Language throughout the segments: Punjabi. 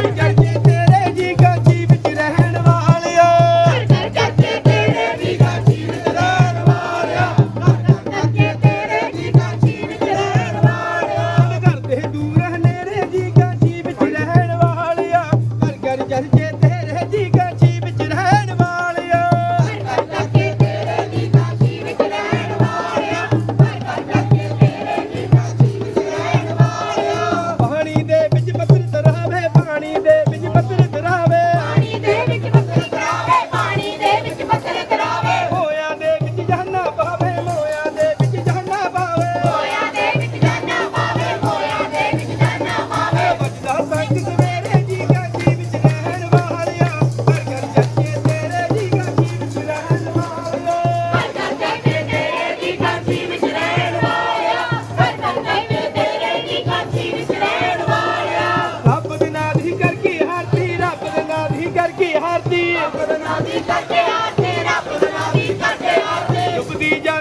Jai Jai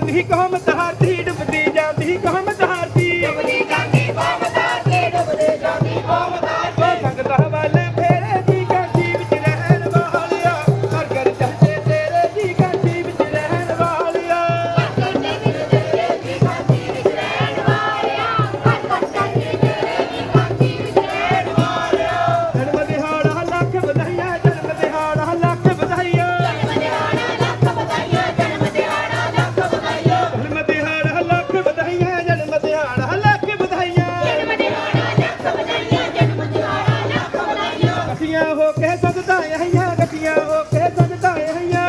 ہی قوم دہاتی ਕਹਿ ਸਕਦਾ ਇਹ ਗੱਡੀਆਂ ਉਹ ਕਹਿ ਸਕਦਾ ਇਹ